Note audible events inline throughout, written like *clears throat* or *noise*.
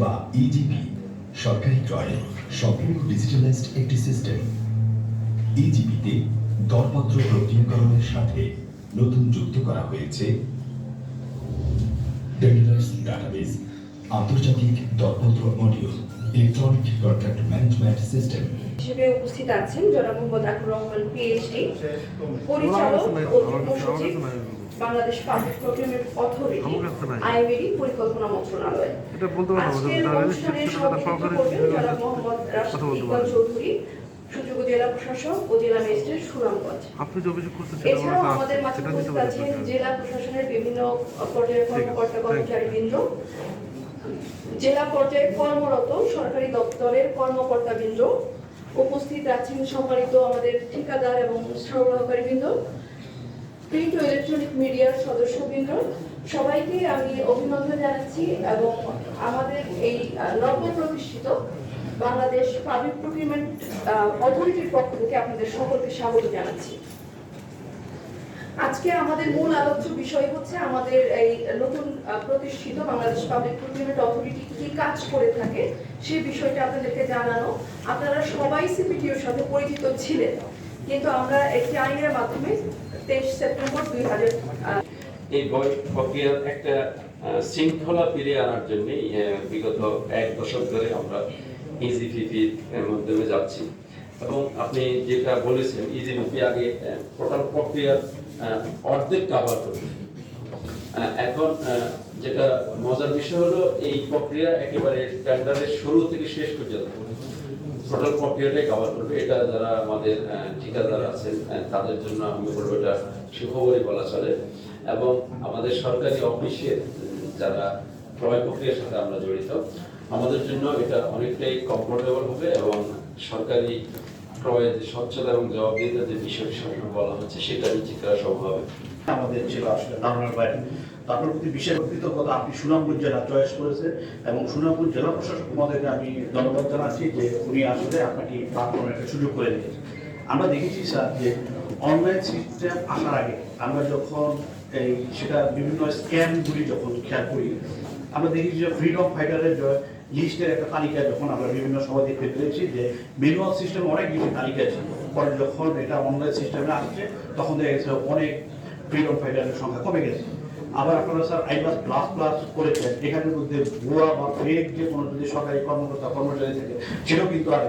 বা ইজিপি সরকারি ক্রয়ে সম্পূর্ণ ডিজিটালাইজড একটি সিস্টেম। ইজিপিতে দরপত্র প্রক্রিয়াকরণের সাথে নতুন যুক্ত করা হয়েছে। ডাটাবেস আন্তর্জাতিক দরপত্র module electronic contract management system হিসেবে উপস্থিত আছেন জনাব মোহাম্মদ রহমান পিএইচডি পরিচালক ও সচিব। Bangladesh public procurement authority IMED পরিকল্পনা মন্ত্রণালয়। এটা বলতে পারব আজকের অনুষ্ঠানে সভাপতিত্ব করবেন জনাব মোহাম্মদ রাশিদ ইকবাল চৌধুরী সুযোগ্য জেলা প্রশাসক ও জেলা ম্যাজিস্ট্রেট সুনামগঞ্জ। আপনি যে অভিযোগ করতে এছাড়াও আমাদের মাঝে উপস্থিত আছেন জেলা প্রশাসনের বিভিন্ন পর্যায়ের কর্মকর্তা জেলা পর্যায়ে কর্মরত সরকারি দপ্তরের কর্মকর্তা বৃন্দ উপস্থিত আছেন সম্মানিত আমাদের ঠিকাদার এবং সরবরাহকারী বৃন্দ। প্রিন্ট ও ইলেকট্রনিক মিডিয়ার সদস্যবৃন্দ, সবাইকে আমি অভিনন্দন জানাচ্ছি এবং আমাদের এই প্রতিষ্ঠিত বাংলাদেশ পাবলিক প্রকিউরমেন্ট অথরিটির পক্ষ থেকে আপনাদের সকলকে স্বাগত জানাচ্ছি। আজকে আমাদের মূল আলোচ্য বিষয় হচ্ছে আমাদের এই নতুন প্রতিষ্ঠিত বাংলাদেশ পাবলিক প্রকিউরমেন্ট অথরিটি কি কাজ করে থাকে সে বিষয়টা আপনাদেরকে জানানো। আপনারা সবাই সিপিটিওর সাথে পরিচিত ছিলেন, কিন্তু আমরা একটি আইনের মাধ্যমে তেইশ সেপ্টেম্বর দুই হাজার এই প্রক্রিয়ার একটা শৃঙ্খলা আনার জন্য বিগত এক দশক ধরে আমরা মাধ্যমে যাচ্ছি। এবং আপনি যেটা বলেছেন, ইজিপিপি আগে টোটাল প্রক্রিয়ার অর্ধেক কাভার করবে এখন যেটা মজার বিষয় হলো, এই প্রক্রিয়া একেবারে টেন্ডারের শুরু থেকে শেষ পর্যন্ত। টোটাল প্রক্রিয়াটাই কভার করবে। এটা যারা আমাদের ঠিকাদার আছেন তাদের জন্য আমি বলব এটা সুখবরই বলা চলে। এবং আমাদের সরকারি অফিসের যারা ক্রয় প্রক্রিয়ার সাথে আমরা জড়িত, আমাদের জন্য এটা অনেকটাই কমফোর্টেবল হবে এবং সরকারি এবং জবাবদিহিতার যে বিষয় সম্পর্কে বলা হচ্ছে, সেটা হবে। আমাদের ছিল আসলে বাইরে। তো আপনার প্রতি বিশেষ কৃতজ্ঞতা, আপনি সুনামপুর জেলা চয়েস করেছে এবং সুনামপুর জেলা প্রশাসক মহোদয়কে আমি ধন্যবাদ জানাচ্ছি যে উনি আসলে আপনাকে প্ল্যাটফর্মে একটা সুযোগ করে দিয়েছেন। আমরা দেখেছি, স্যার, যে অনলাইন সিস্টেম আসার আগে আমরা যখন এই সেটা বিভিন্ন স্ক্যামগুলি যখন খেয়াল করি আমরা দেখি যে ফ্রিডম ফাইটারের লিস্টের একটা তালিকা যখন আমরা বিভিন্ন সময় দেখতে পেরেছি যে ম্যানুয়াল সিস্টেম অনেক বেশি তালিকা ছিল। পরে যখন এটা অনলাইন সিস্টেমে আসছে, তখন দেখা গেছে অনেক ফ্রিডম ফাইটারের সংখ্যা কমে গেছে। আবার আপনারা স্যার আই প্লাস প্লাস করেছেন। এখানের মধ্যে ভুয়া বা ফেক যে কোনো যদি সরকারি কর্মকর্তা, কর্মচারী থাকে, সেটাও কিন্তু আর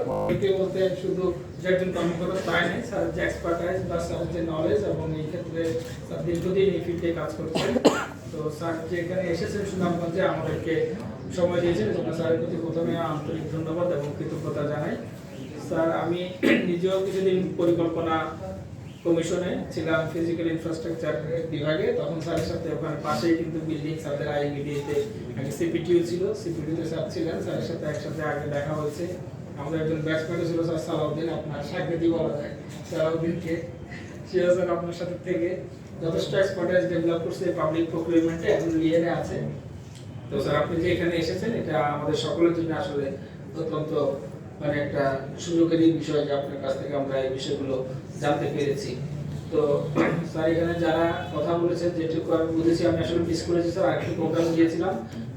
শুধু যে একজন কর্মকর্তা তাই নেই, স্যার যে এক্সপার্টাইজ বা স্যার যে নলেজ এবং এই ক্ষেত্রে স্যার দীর্ঘদিন এই ফিল্ডে কাজ করছেন তো স্যার যে এখানে এসেছেন সুনামগঞ্জে আমাদেরকে সময় দিয়েছেন। এজন্য স্যারের প্রতি প্রথমে আন্তরিক ধন্যবাদ এবং কৃতজ্ঞতা জানাই। স্যার, আমি *clears throat* নিজেও কিছুদিন পরিকল্পনা কমিশনে ছিলাম ফিজিক্যাল ইনফ্রাস্ট্রাকচার বিভাগে। তখন স্যারের সাথে ওখানে পাশেই কিন্তু বিল্ডিং স্যারদের আইবিডিতে আগে সিপিটিও ছিল। সিপিটিতে স্যার ছিলেন। স্যারের সাথে একসাথে আগে দেখা হয়েছে। আমাদের একজন ব্যাটসম্যানও ছিল স্যার সালাউদ্দিন, আপনার সাকৃতি বলা যায়। সালাউদ্দিনকে। স্যার আপনার সাথে থেকে যথেষ্ট এক্সপার্টাইজ ডেভেলপ করছে পাবলিক প্রক্রিয়ারমেন্টে এখন লিয়েনে আছে। তো স্যার আপনি যে এখানে এসেছেন, এটা আমাদের সকলের জন্য আসলে অত্যন্ত মানে একটা সুযোগেরই বিষয় যে আপনার কাছ থেকে আমরা এই বিষয়গুলো জানতে পেরেছি। তো *clears throat* স্যার এখানে যারা কথা বলেছেন যেটুকু আমি বুঝেছি, আমি আসলে মিস করেছি স্যার আরেকটি প্রোগ্রাম গিয়েছিলাম।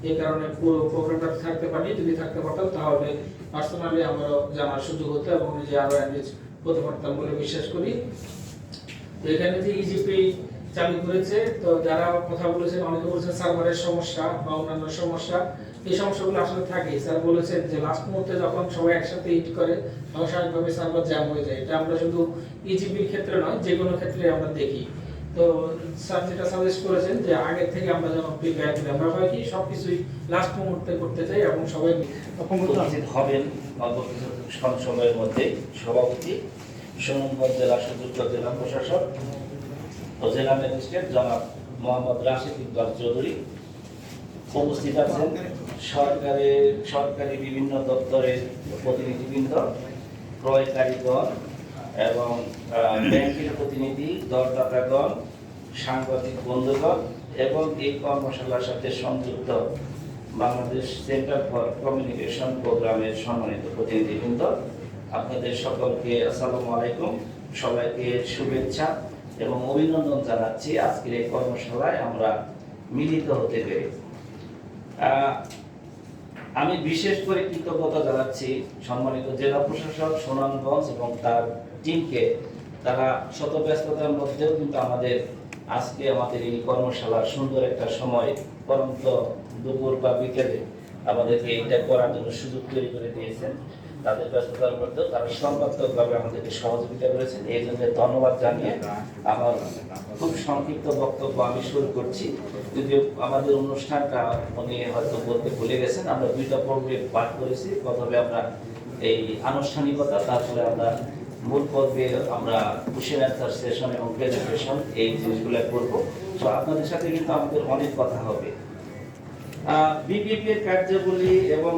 এই কারণে পুরো প্রোগ্রামটা থাকতে পারিনি, যদি থাকতে পারতাম, তাহলে পার্সোনালি আমারও জানার সুযোগ হতো এবং নিজে আরও এনগেজ হতে পারতাম বলে বিশ্বাস করি। এখানে যে ইজিপি চালু করেছে, তো যারা কথা বলেছেন, অনেকে বলেছেন সার্ভারের সমস্যা বা অন্যান্য সমস্যা, এই সমস্যাগুলো আসলে থাকে। স্যার বলেছেন যে লাস্ট মুহূর্তে যখন সবাই একসাথে হিট করে, তখন স্বাভাবিকভাবে সার্ভার জ্যাম হয়ে যায়। এটা আমরা শুধু ইজিপির ক্ষেত্রে নয়, যে কোনো ক্ষেত্রে আমরা দেখি। তো স্যার যেটা সাজেস্ট করেছেন যে আগের থেকে আমরা যেন প্রিপেয়ার করি। আমরা হয় কি সবকিছুই লাস্ট মুহূর্তে করতে চাই এবং সবাই উপস্থিত হবেন অল্প কিছুক্ষণ সময়ের মধ্যে সভাপতি সুনামগঞ্জ জেলা সুযুক্ত জেলা প্রশাসক ও জেলা ম্যাজিস্ট্রেট জনাব মোহাম্মদ রাশিদ ইকবাল চৌধুরী উপস্থিত আছেন। সরকারের সরকারি বিভিন্ন দপ্তরের প্রতিনিধিবৃন্দ, ক্রয়কারীগণ এবং ব্যাংকের প্রতিনিধি, দরদাতাগণ, সাংবাদিক বন্ধুগণ এবং এই কর্মশালার সাথে সংযুক্ত বাংলাদেশ সেন্টার ফর কমিউনিকেশন প্রোগ্রামের সম্মানিত প্রতিনিধিবৃন্দ। আপনাদের সকলকে আসসালামু আলাইকুম। সবাইকে শুভেচ্ছা এবং অভিনন্দন জানাচ্ছি আজকের এই কর্মশালায় আমরা মিলিত হতে পেরে। আমি বিশেষ করে কৃতজ্ঞতা জানাচ্ছি সম্মানিত জেলা প্রশাসক সুনামগঞ্জ এবং তার টিমকে তারা শত ব্যস্ততার মধ্যেও কিন্তু আমাদের আজকে আমাদের এই কর্মশালার সুন্দর একটা সময় পরন্ত দুপুর বা বিকেলে আমাদেরকে এইটা করার জন্য সুযোগ তৈরি করে দিয়েছেন। তাদের ব্যস্ততার মধ্যেও তারা সর্বাত্মকভাবে আমাদেরকে সহযোগিতা করেছেন। এই জন্য ধন্যবাদ জানিয়ে আমার খুব সংক্ষিপ্ত বক্তব্য আমি শুরু করছি। যদিও আমাদের অনুষ্ঠানটা উনি হয়তো বলতে ভুলে গেছেন, আমরা দুইটা পর্বে পাঠ করেছি। প্রথমে আমরা এই আনুষ্ঠানিকতা, তারপরে আমরা মূল পর্বে আমরা কোশ্চেন অ্যান্সার সেশন এবং প্রেজেন্টেশন এই জিনিসগুলো করব। তো আপনাদের সাথে কিন্তু আমাদের অনেক কথা হবে। বিপিপি এর কার্যাবলী এবং